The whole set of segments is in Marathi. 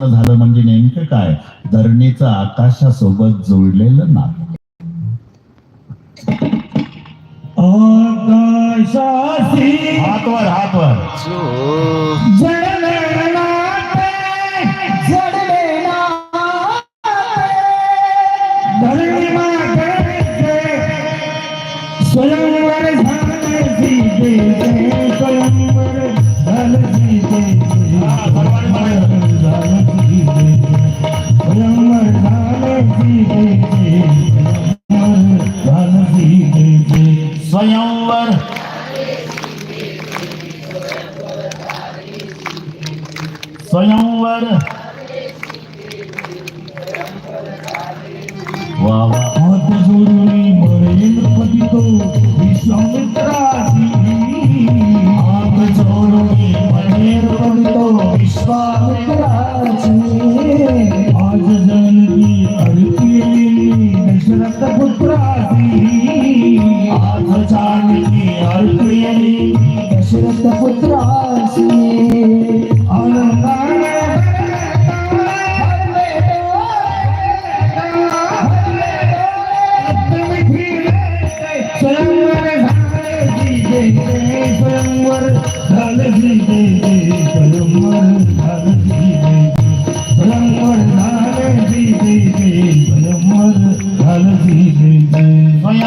झालं म्हणजे नेमकं काय? धरणीचं आकाशासोबत जोडलेलं नातं आकाशासी हातवर हातवर. स्वयंवर वा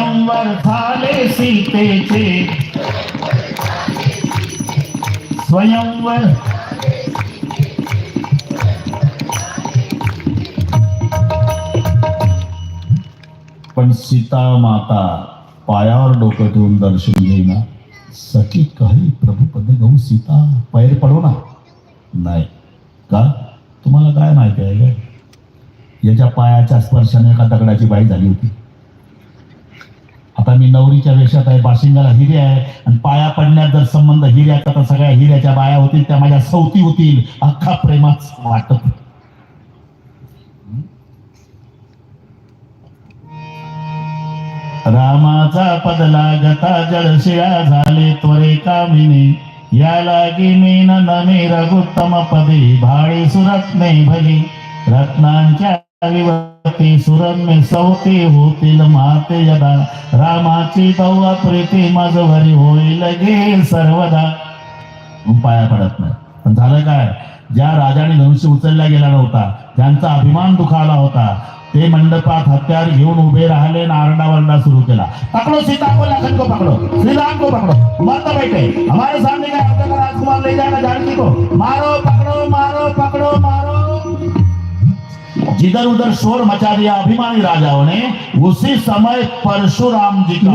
शंभर झाले सीतेचे. स्वयंवर. पण सीता माता पायावर डोकं ठेवून दर्शन घेईना. सखी काही प्रभुपद गहू सीता पैर पडो ना. नाही. का? तुम्हाला काय माहिती आहे काय याच्या पायाच्या स्पर्शाने एका दगडाची बाई झाली होती. आता मी नवरीच्या वेशात आहे बाशिंगाला हिरे आहे आणि पाया पडण्यात जर संबंध हिऱ्याचा तर सगळ्या हिऱ्याच्या बाया होतील त्या माझ्या सवती होतील. अख्खा प्रेमाच वाटत रामाचा पदला गता जळशिळा झाले त्वरे कामिनी. या लागी मी नमी रघुत्तम पदे भाळी सुरत्ने भली. रत्नांच्या सुरम्य सवती होतील माते यदा. रामाची बौवा प्रीती मजवरी होईल गे सर्वदा. पाया पडत नाही. पण झालं काय? ज्या राजाने धनुष्य उचलला गेला नव्हता त्यांचा अभिमान दुखावला होता ते मंडपात हत्यार घेऊन उभे राहिले आणि आरडावरडा सुरू केला. पकड़ो सीता को लखन को पकड़ो. श्रीराम को पकड़ो. मत बैठे. हमारे सामने का आपका राजकुमार ले जाएगा जानकी को. मारो पकड़ो मारो पकड़ो मारो. जिधर उधर शोर मचा दिया अभिमानी राजाओं ने उसी समय परशुराम जी का।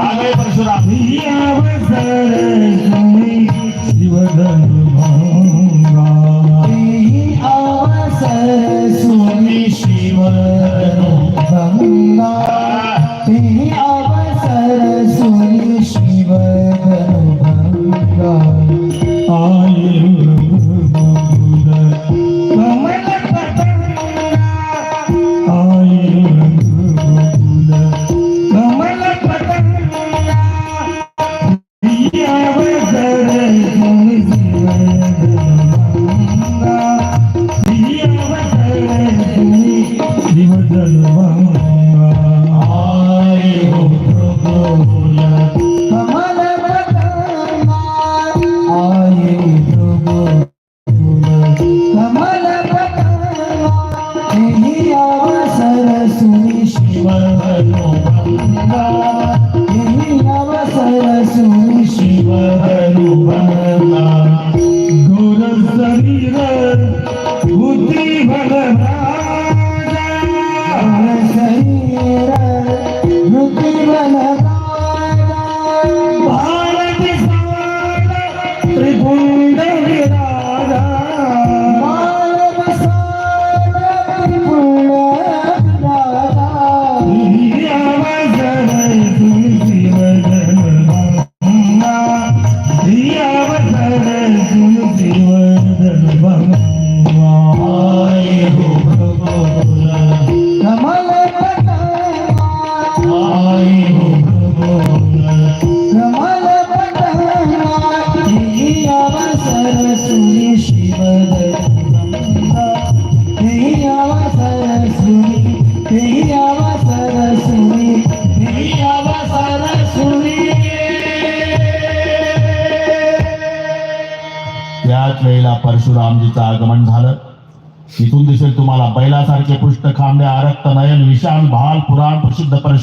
आगे परशुराम।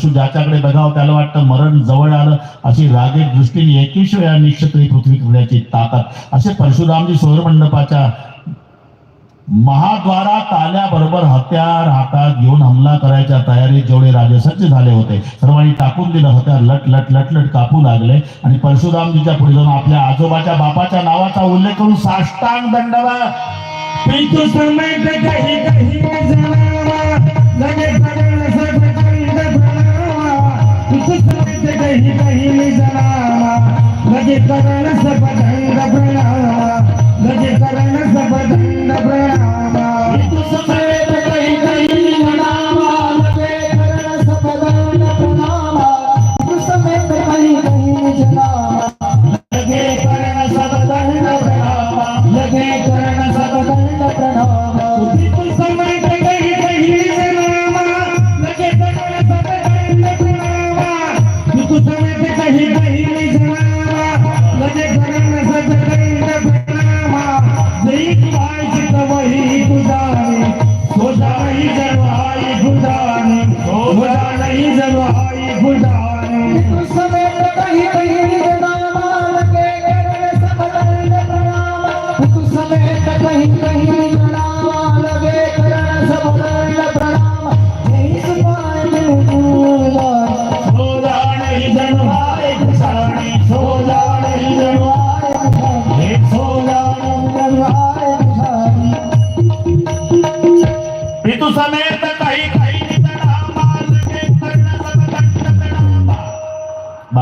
प्रसिद्ध ज्याच्याकडे बघाव त्याला वाटतं मरण जवळ आलं अशी रागे दृष्टीने एकवीस वेळा निक्षत्री पृथ्वी करण्याची ताकद असे परशुरामजी सोरमंडपाच्या महाद्वारात आल्याबरोबर हत्यार हातात घेऊन हमला करायच्या तयारीत जेवढे राजे सज्ज झाले होते सर्वांनी टाकून दिलं हत्यार लट लट लट लट कापू लागले आणि परशुरामजीच्या पुढे जाऊन आपल्या आजोबाच्या बापाच्या नावाचा उल्लेख करून साष्टांग दंडवत प्रणावा पिंटू समेत कही लगे करण सपदंड प्रणावा लगे करण सपदंड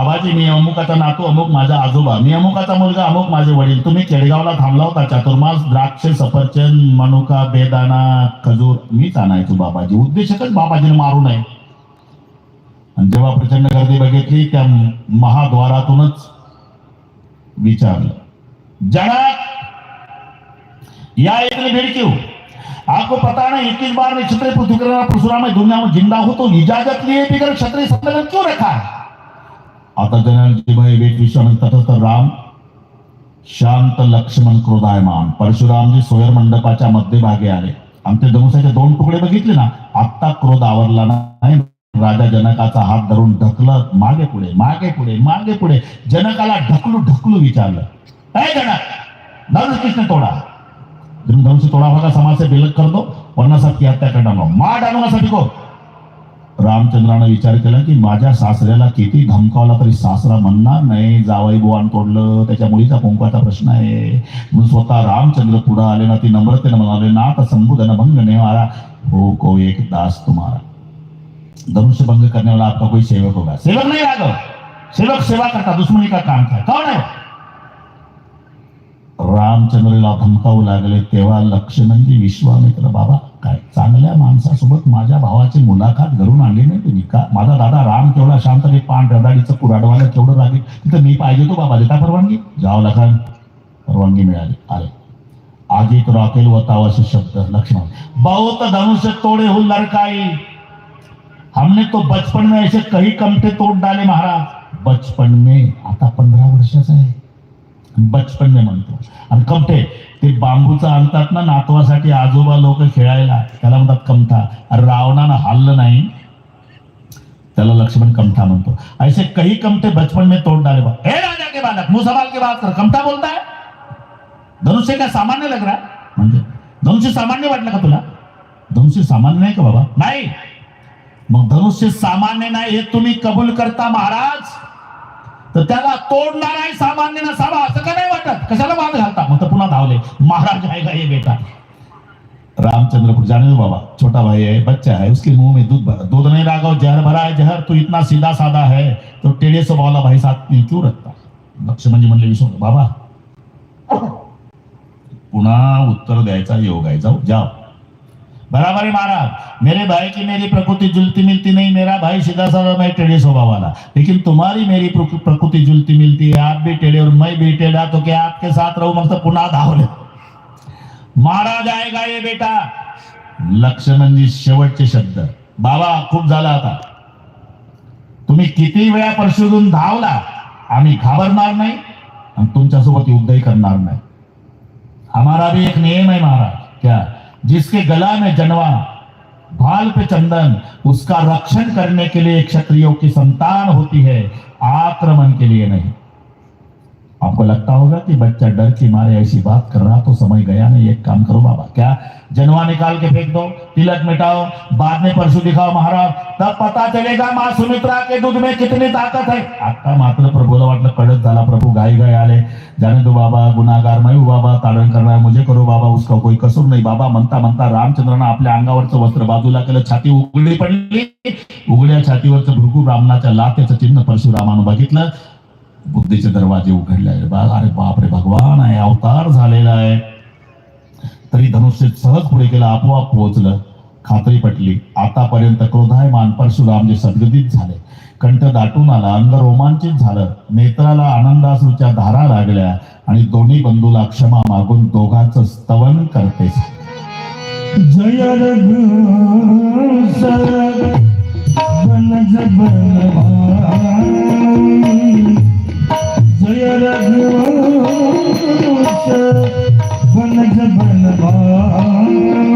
बाबाजी मी अमुकाचा नातू अमुक माझा आजोबा मी अमुकाचा मुलगा अमुक माझे वडील. तुम्ही केडगावला थांबला होता चातुर्मास द्राक्ष सफरचंद मनुका बेदाना खजूर. मीच आणायचो बाबाजी. उद्देशकच बाबाजीने मारू नये. आणि जेव्हा प्रचंड गर्दी बघितली त्या महाद्वारातूनच विचारलं जनक या इतनी भीड़ क्यों आपको पता नहीं इक्कीस बार में क्षत्रिय पृथ्वीकरण परशुराम दुनिया में जिंदा हो तो इजाजत लिए बिगर क्षत्रिय सम्मेलन क्यों रखा है? आता जनाजी भाई वेट विश्वान तटस्थ राम शांत लक्ष्मण क्रोधायमान. परशुरामजी सोयर मंडपाच्या मध्यभागी आले. आमचे धनुष्याचे दोन तुकडे बघितले ना आत्ता क्रोध आवरला नाही. राजा जनकाचा हात धरून ढकलत मागे पुढे मागे पुढे मागे पुढे जनकाला ढकलू ढकलू विचारलं. काय जनक धनुष किसने तोड़ा. तुम धनुष तोड़ा होगा समाज से बेलक कर दो वरना सबकी हत्या कर मार डालूंगा सभी को रामचंद्रानं विचार केला की माझ्या सासऱ्याला किती धमकावला तरी सासरा म्हणणार नाही जावाई बुवान तोडलं त्याच्या मुलीचा कुंकवाचा प्रश्न आहे. म्हणून स्वतः रामचंद्र पुढे आले ना ती नम्रतेने म्हणाले नाथ संबोधन भंग ने मारा. हो को एक दास तुम्हारा. धनुष्य भंग करने वाला आपका कोई सेवक होगा. सेवक नहीं राघव. सेवक सेवा करता दुश्मनी का काम था कौन है रामचंद्रला धमकावू लागले तेव्हा लक्ष्मणजी विश्वामित्र बाबा काय चांगल्या माणसासोबत माझ्या भावाची मुलाखत घरून आणली नाही तुम्ही का? माझा दादा राम केवढा शांत आणि पान रदाडीचं कुराडवाला केवढं रागी. तिथं मी पाहिजे तो बाबा देता परवानगी? जाव लखन. परवानगी मिळाली. आले. आदित रॉकेल व तावाचे शब्द. लक्ष्मण बहुत धनुष्य तोड़े हो लड़काई. हमने तो बचपन में ऐसे कई कमते तोड़ डाले महाराज. बचपन में? आता पंधरा वर्षाचा आहे. बचपन म्हणतो. आणि कमटे ते बांबूचं आणतात ना नातवासाठी आजोबा लोक खेळायला त्याला म्हणतात कमठा. अरे रावणानं हल्लं नाही. त्याला लक्ष्मण कमठा म्हणतो. ऐसे कही कमटे बचपन में तोड़ डाले बा. हे राजा के बालक मुंह सवाल के बात कर. कमठा बोलता है धनुष्य काय सामान्य लग रहा? म्हणजे धनुष्य सामान्य वाटलं का तुला? धनुष्य सामान्य नाही का बाबा? नाही. मग धनुष्य सामान्य नाही हे तुम्ही कबूल करता महाराज? तर त्याला तोडणार आहे सामान्य नसावा असं का नाही वाटत? कशाला वाद घालता? मग तर पुन्हा धावले. महाराज आहे का हे बेटा. रामचंद्रपूर जाने दो बाबा. छोटा भाई है बच्चा है उसके मुंह में दूध भरा दूध नहीं राघव जहर भरा है जहर। तू इतना सीधा साधा है तो टेढ़े स्वभावला भाई साथ नहीं क्यों रखता? लक्ष्मण म्हणजे म्हणले विष्णू बाबा. पुन्हा उत्तर द्यायचा योग आहे. जाऊ जाओ. बराबर है महाराज. मेरे भाई की मेरी प्रकृति जुलती मिलती नहीं मेरा भाई सीधा साधा मैं टेढ़े स्वभाव वाला. लेकिन तुम्हारी मेरी प्रकृति जुलती मिलती है आप भी टेढ़े और मैं भी टेढ़ा तो क्या आपके साथ रहू? मग पुनः पुन्हा धावले। मारा जाएगा ये बेटा। लक्ष्मणजी शेवटचे शब्द. बाबा खूप झाला आता. तुम्ही किती वेळा परशोधून धावला? आम्ही घाबरणार नाही आणि तुमच्यासोबत युद्धही करणार नाही. हमारा भी एक नियम आहे महाराज. क्या? जिसके गला में जनवा भाल पे चंदन उसका रक्षण करने के लिए क्षत्रियों की संतान होती है आक्रमण के लिए नहीं। आपको लगता होगा कि बच्चा डर के मारे ऐसी बात कर रहा तो समय गया नहीं एक काम करो बाबा क्या जनवा निकाल के फेंक दो तिलक मिटाओ बाद में परशु दिखाओ महाराज तब पता चलेगा माँ सुमित्रा के दूध में कितनी ताकत है। आता मात्र प्रभूला वाटलं कळत झाला प्रभू गाय गाय आले जाने दो बाबा गुन्हागार मैं हूँ बाबा तारण करणार मुझे करो बाबा उसका कोई कसूर नाही। बाबा म्हणता म्हणता रामचंद्रानं आपल्या अंगावरचं वस्त्र बाजूला केलं छाती उघडी पडली. उघड्या छातीवरचं भृगू ब्राह्मणाच्या लातेचं चिन्ह परशुरामानं बघितलं. बुद्धीचे दरवाजे उघडले आहे. बा- अरे बापरे भगवान आहे अवतार झालेला आहे. तरी धनुष्य सहज पुढे गेला आपोआप पोहोचलं खात्री पटली. आतापर्यंत क्रोधायमान परशुराम जे सद्गतीत झाले. कंठ दाटून आला अंग रोमांचित झालं. नेत्राला आनंदासूच्या धारा लागल्या आणि दोन्ही बंधूला क्षमा मागून दोघांचं स्तवन करते. जय जय रघु सर बन जबन जय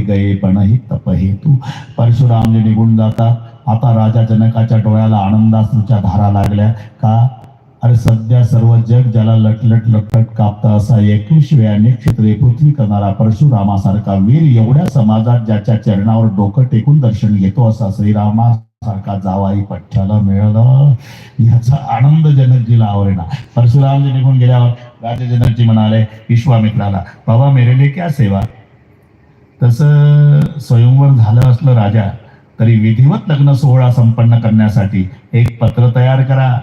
भृगुपती गये पणही तप हेतू निघून जातात. आता राजा जनकाच्या डोळ्याला आनंदाश्रूच्या धारा लागल्या. का? अरे सध्या सर्व जग ज्याला लटलट लटलट कापत असा एकवीस वेळाने क्षेत्रे पृथ्वी करणारा परशुरामासारखा वीर एवढ्या समाजात ज्याच्या चरणावर डोकं टेकून दर्शन घेतो असा श्रीरामासारखा जावाई पठ्ठ्याला मिळालं. याचा आनंद जनकजीला आवडेना परशुरामजी निघून गेल्यावर राजा जनकजी म्हणाले विश्वामित्राला बाबा मेरे लिए क्या सेवा? तसं स्वयंवर झालं असलं राजा तरी विधिवत लग्न सोहळा संपन्न करण्यासाठी एक पत्र तयार करा.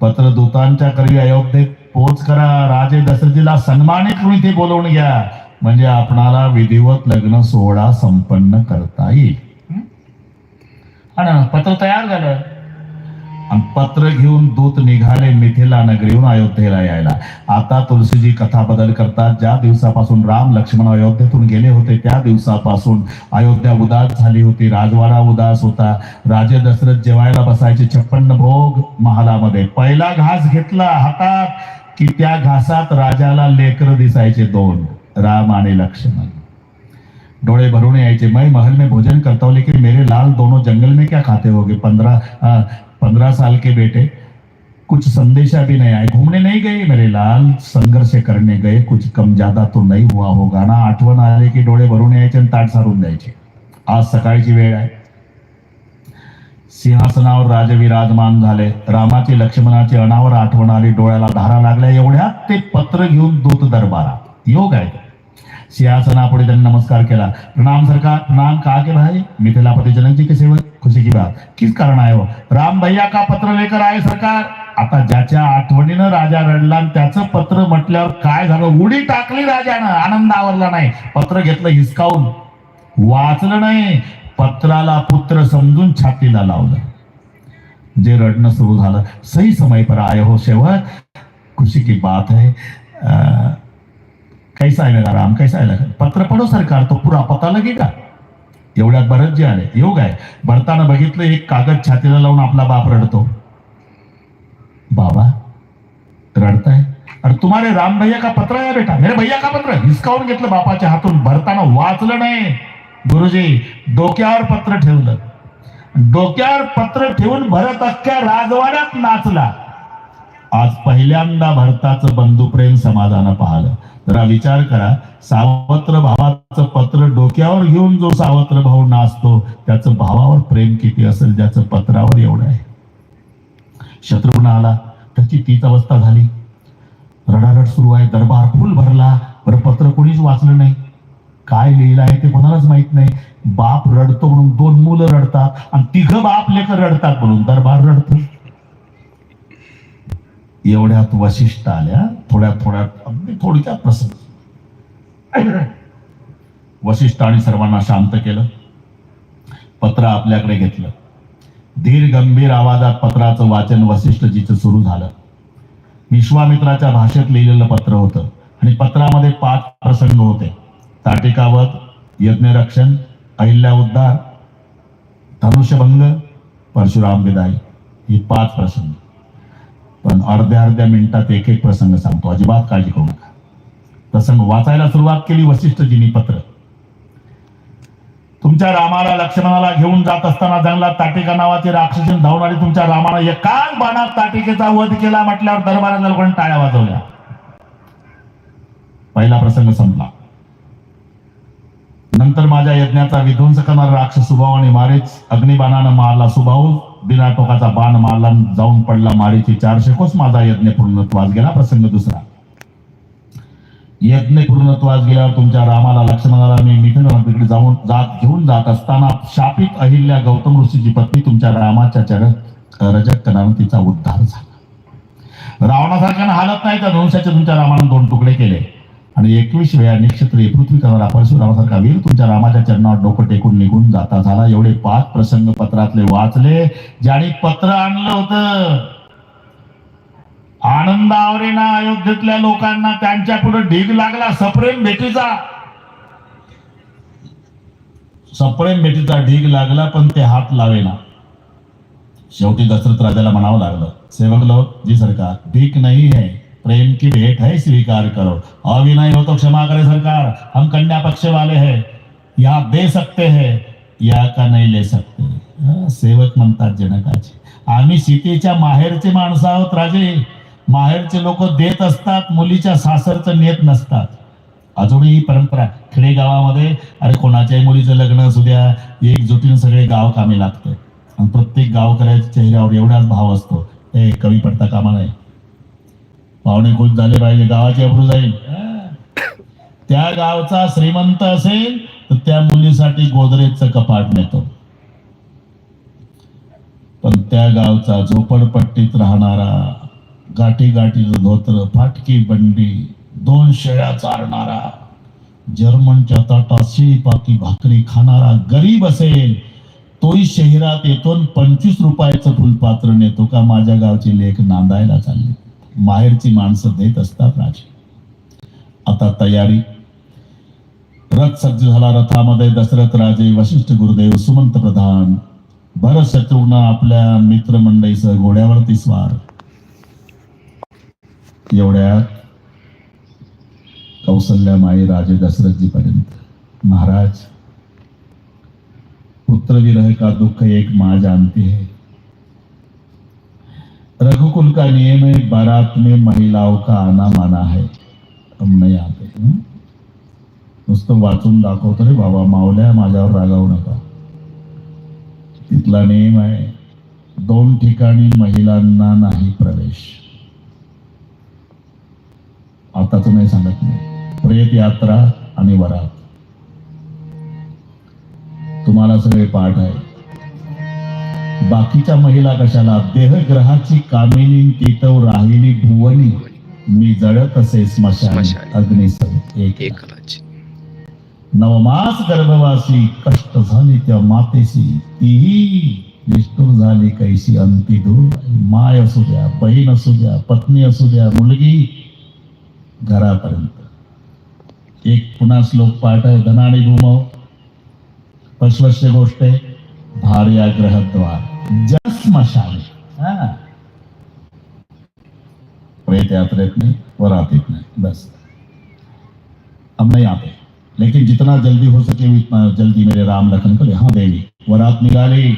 पत्र दूतांच्या करवी अयोध्येत पोच करा. राजे दशरथीला सन्मानित करून इथे बोलवून घ्या. म्हणजे आपणाला विधिवत लग्न सोहळा संपन्न करता येईल. हा ना पत्र तयार झालं. पत्र घेऊन दूत निघाले मिथिला नगरीहून अयोध्येला यायला. आता तुलसीजी कथा बदल करतात. ज्या दिवसापासून राम लक्ष्मण अयोध्येतून गेले होते त्या दिवसापासून अयोध्या उदास झाली होती. राजवाडा उदास होता. राजे दशरथ जेवायला बसायचे. छप्पन्न भोग महालामध्ये. पहिला घास घेतला हातात की त्या घासात राजाला लेकर दिसायचे दोन राम आणि लक्ष्मण. डोळे भरून यायचे. मैं महल में भोजन करता हूँ लेकिन मेरे लाल दोनों जंगल में क्या खाते होगे? पंद्रह पंद्रह साल के बेटे कुछ संदेशा भी नहीं आए घूमने नहीं गए मेरे लाल संघर्ष करने गए कुछ कम ज्यादा तो नहीं हुआ होगा ना। आठवण आले की डोळे भरून यायचे आणि ताट सारून द्यायचे। आज सकाळची वेळ आहे। सिंहासनावर राजविराजमान झाले। रामाचे लक्ष्मणाची अनावर आठवण आली डोळ्याला धारा लागल्या। एवढ्यात ते पत्र घेऊन दूत दरबारात। योग आहे. सिंहासनापुढे त्यांनी नमस्कार केला. प्रणाम सरकार प्रणाम कहा के भाई? मिथिलापति जनक जी के सेवक खुशी की बात. किस कारण आए हो? राम भैया का पत्र लेकर आए सरकार? आता ज्याच्या आठवणीनं राजा रडला त्याचं पत्र म्हटल्यावर काय झालं? उडी टाकली राजानं. आनंद आवरला नाही. पत्र घेतलं हिसकावून. वाचलं नाही. पत्राला पुत्र समजून छातीला लावलं. जे रडणं सुरू झालं सही समय पर आय हो शेवट. खुशी की बात है. अं, कैसा आहे मेरा राम कैसा आहे लखन पत्र पडो सरकार तो पुरा पता लगेगा एवढ्यात बरंच जे आले योग आहे. भरताना बघितलं एक कागद छातीला लावून आपला बाप रडतो. बाबा रडताय? अरे तुम्हारे राम भैया का पत्र आहे बेटा? मेरे भैया का पत्र? हिसकावून घेतलं बापाच्या हातून. भरताना वाचलं नाही. गुरुजी डोक्यावर पत्र ठेवलं. डोक्यावर पत्र ठेवून भरत अख्ख्या राजवाड्यात नाचला. आज पहिल्यांदा भारताचं बंधुप्रेम समाजानं पाहिलं. जरा विचार करा सावत्र भावाचं पत्र डोक्यावर घेऊन जो सावत्र भाऊ नाचतो त्याचं भावावर प्रेम किती असेल ज्याचं पत्रावर एवढं आहे? शत्रुघ्न आला त्याची तीच अवस्था झाली. रडारड सुरू आहे दरबार फुल भरला बरं पत्र कोणीच वाचलं नाही. काय लिहिलं आहे ते कोणालाच माहीत नाही. बाप रडतो म्हणून दोन मुलं रडतात आणि तिघ बाप लेकर रडतात म्हणून दरबार रडतो. एवढ्यात वशिष्ठ आल्या थोड्या थोड्यात अगदी थोडक्यात प्रसंग वशिष्ठ आणि सर्वांना शांत केलं. पत्र आपल्याकडे घेतलं. धीर गंभीर आवाजात पत्राचं वाचन वशिष्ठजीचं सुरू झालं. विश्वामित्राच्या भाषेत लिहिलेलं पत्र होतं आणि पत्रामध्ये पाच प्रसंग होते. ताटिकावत यज्ञरक्षण अहिल्या उद्धार धनुष्यभंग परशुराम विदाई हे पाच प्रसंग. पण अर्ध्या अर्ध्या मिनिटात एक एक प्रसंग सांगतो. अजिबात काळजी करू नका. प्रसंग वाचायला सुरुवात केली वशिष्ठजींनी पत्र. तुमच्या रामाला लक्ष्मणाला घेऊन जात असताना जंगलात ताटिका नावाचे राक्षसीन धावून आली. तुमच्या रामाला एकाच बाणात ताटिकेचा वध केला म्हटल्यावर दरबारात लोकांनी टाळ्या वाजवल्या. पहिला प्रसंग संपला. नंतर माझ्या यज्ञाचा विध्वंस करणारा राक्षस सुभावाने मारेच. अग्निबाणानं मारला सुभाऊ दिला टोकाचा बाण मारला जाऊन पडला माळीची चारशे कोस माझा यज्ञ पूर्णत्वास गेला प्रसंग दुसरा. यज्ञ पूर्णत्वास गेल्यावर तुमच्या रामाला लक्ष्मणाला मी मिथुन तिकडे जाऊन जात घेऊन जात असताना शापित अहिल्या गौतम ऋषीची पत्नी तुमच्या रामाच्या चर रजत कणानं तिचा उद्धार झाला. रावणासारख्यानं हालत नाही तर धनुष्याचे तुमच्या रामानं दोन तुकडे केले. आणि एकवीस वेळा निक्षत्रिय पृथ्वी करणारा परशुरामासारखा वीर तुमच्या रामाच्या चरणावर डोकं टेकून निघून जाता झाला. एवढे पाच प्रसंग पत्रातले वाचले ज्याने पत्र आणलं होतं. आनंदावरे ना अयोध्येतल्या लोकांना त्यांच्या पुढे ढीग लागला. सप्रेम भेटीचा. सप्रेम भेटीचा ढीग लागला पण ते हात लावेना. शेवटी दशरथ राजाला म्हणावं लागलं सेवक जी सरकार भीख नाही है प्रेम की भेंट है स्वीकार करो। अविनय हो तो क्षमा करे सरकार। हम कन्या पक्ष वाले हैं। या दे सकते हैं या का नाही ले सकते। सेवक म्हणतात जनकाचे। आम्ही सीतेच्या माहेरचे माणसं आहोत राजे। माहेरचे लोक देत असतात मुलीच्या सासरचं नेत नसतात. अजूनही ही परंपरा खेडेगावामध्ये अरे कोणाच्याही मुलीचं लग्न असू द्या एकजुटीनं सगळे गाव कामी लागतंय आणि प्रत्येक गावकऱ्याच्या चेहऱ्यावर एवढाच भाव असतो. हे कमी पडता कामा नाही पाहुणे खुश झाले पाहिजे गावाची अप्रू जाईल. त्या गावचा श्रीमंत असेल तर त्या मुलीसाठी गोदरेजचं कपाट नेतो. पण त्या गावचा झोपडपट्टीत राहणारा गाठी गाठीचं धोत्र फाटकी बंडी दोन शेळ्या चारणारा जर्मनच्या ताटात शिळीपाकी भाकरी खाणारा गरीब असेल तोही शहरात येतो पंचवीस रुपयाचं फुलपात्र नेतो का? माझ्या गावची लेख नांदायला चालली. माहेरची माणसं देत असतात राजे. आता तयारी. रथ सज्ज झाला रथामध्ये दशरथ राजे वशिष्ठ गुरुदेव सुमंत प्रधान. भरत शत्रुघ्न आपल्या मित्रमंडळीसह घोड्यावरती स्वार. एवढ्यात कौसल्या माई राजे दशरथजी पर्यंत महाराज पुत्र विरह का दुःख एक माझ्या अंती है रघुकुल का नियम है बारात में महिलाओं का आना माना है हम नाही आते नुसतं वाचून दाखवतो रे बाबा मावल्या माझ्यावर रागावू नका. तिथला नियम आहे दोन ठिकाणी महिलांना नाही प्रवेश. आता तुम्ही नाही सांगत मी. प्रेत यात्रा आणि वरात. तुम्हाला सगळे पाठ आहे बाकीच्या महिला कशाला? देहग्रहाची कामिनी तिथं राहिली भुवनी. मी जळत असे स्मशान. अग्निसम एक नवमास गर्भवासी कष्ट झाली त्या मातेसी तीही निष्ठूर झाली कैसी अंती दूर. माय असू द्या बहीण असू द्या पत्नी असू द्या मुलगी घरापर्यंत. एक पुन्हा श्लोक पाठ आहे धनाने भूमव पश्वस्य गोष्ट. आहे भार्या ग्रहद्वार जस्मशाने हा। प्रेत यात्रेत नहीं, वरातीत नहीं, बस। हम नहीं आते लेकिन जितना जल्दी हो सके, उतना जल्दी मेरे राम लखन को यहाँ देवी वरात निघाली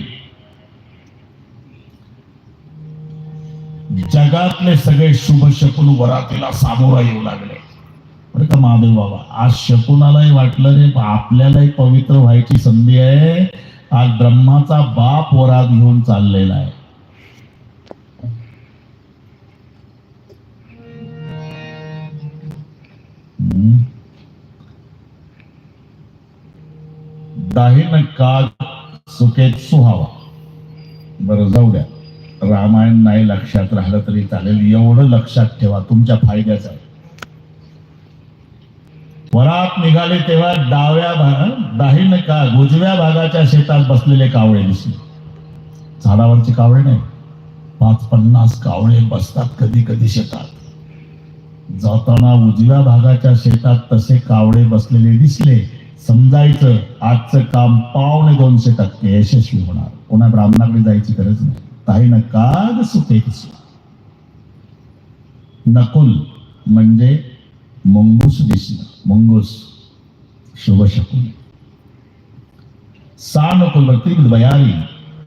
जगातले सगळे शुभ शकून वरातीला सामोरा येऊ लागले. बरं का महादेव बाबा, आज शकुनालाही वाटलं रे आपल्यालाही पवित्र व्हायची संधी आहे. आज ब्रह्माचा बाप वरात घेऊन चाललेला आहे. हम्म. दाहीन काग सुखेत सुहावा. बरं जाऊ द्या. रामायण नाही लक्षात राहिलं तरी चालेल. एवढं लक्षात ठेवा. तुमच्या फायद्याचं आहे. वरात निघाले तेव्हा डाव्या भाग दाहीन का उजव्या भागाच्या शेतात बसलेले कावळे दिसले. झाडावरचे कावळे नाही पाच पन्नास कावळे बसतात कधी कधी शेतात. जाताना उजव्या भागाच्या शेतात तसे कावळे बसलेले दिसले समजायचं आजचं काम पावणे दोनशे टक्के यशस्वी होणार. कोणा ब्राह्मणाकडे जायची गरज नाही. काही न काग सुते नकुल म्हणजे मंगूस दिसणं. मंगूस शुभ शकुन. सानुकुल त्रिविध बयारी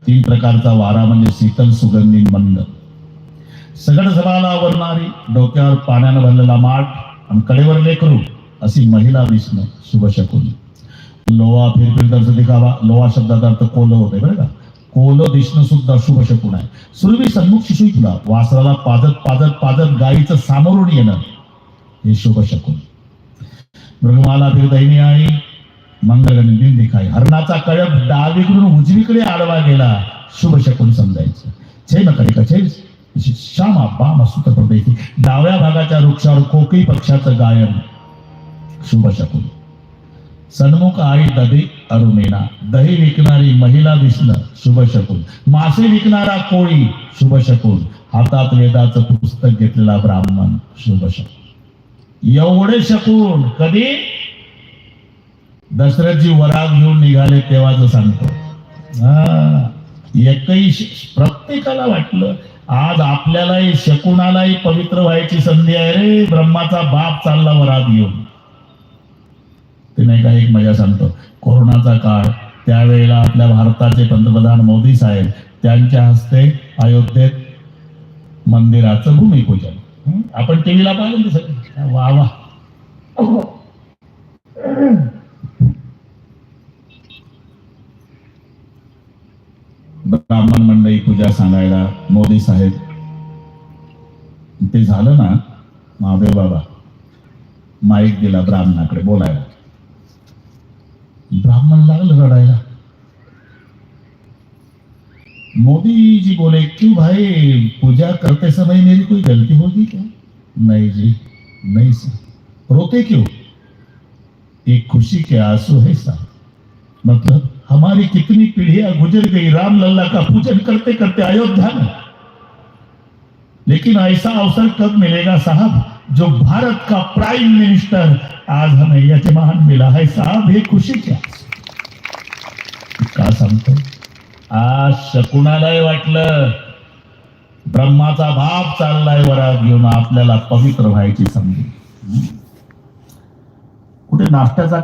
तीन प्रकारचा वारा म्हणजे शीतल सुगंधी मंद. सगळ सभाला आवरणारी डोक्यावर पाण्यानं भरलेला माठ आणि कडेवर लेकरू अशी महिला दिसणं शुभ शकुन. लोवा फिरफिरदर्श दिखावा लोहा शब्दाचा अर्थ कोल होते बरं का? कोल दिसणं सुद्धा शुभ शकुन आहे. सुरवी सन्मुख शिशु तुला वासराला पाजत पाजत पाजत गायीचं सामोरून येणं हे शुभ शकुन. मृगमाला फिरदैनी आणि मंगल दिन दिखाई. हरणाचा कळप डावीकडून उजवीकडे आडवा गेला. शुभ शकून समजायचं. छेम न करे श्यामा बाम सुत प्रदेशी डाव्या भागाच्या वृक्षावर कोकळी पक्षाचं गायन. शुभ शकून. सन्मुख आई दधी अरुमेना दही विकणारी महिला दिसणं शुभ शकून. मासे विकणारा कोळी. शुभ शकून. हातात वेदाचं पुस्तक घेतलेला ब्राह्मण. शुभ शकून. एवढे शकून कधी? दशरथजी वराग घेऊन निघाले तेव्हाच सांगतो. हा एकही प्रत्येकाला वाटलं आज आपल्यालाही शकुनालाही पवित्र व्हायची संधी आहे रे ब्रह्माचा बाप चालला वरात घेऊन. ते नाही का एक मजा सांगतो. कोरोनाचा काळ त्यावेळेला आपल्या भारताचे पंतप्रधान मोदी साहेब त्यांच्या हस्ते अयोध्येत मंदिराचं भूमिपूजन. आपण टीव्हीला पाहिलं ना सगळं वा वा. ब्राह्मण मंडळी पूजा सांगायला मोदी साहेब ते झालं ना महादेव बाबा माईक दिला ब्राह्मणाकडे बोलायला. ब्राह्मण लागलं रडायला. मोदी जी बोले, क्यों भाई? पूजा करते समय मेरी कोई गलती होगी क्या? नहीं जी, नहीं सर। रोते क्यों? एक खुशी के आँसू है सर। मतलब हमारी कितनी पीढ़ियाँ गुजर गई राम लल्ला का पूजन करते करते अयोध्या में। लेकिन ऐसा अवसर कब मिलेगा साहब, जो भारत का प्राइम मिनिस्टर आज हमें यजमान मिला है साहब? हे खुशी क्या का आज शकुणालाही वाटलं ब्रह्माचा भाव चाललाय वरात घेऊन आपल्याला पवित्र व्हायची संधी. कुठे नाश्त्याचा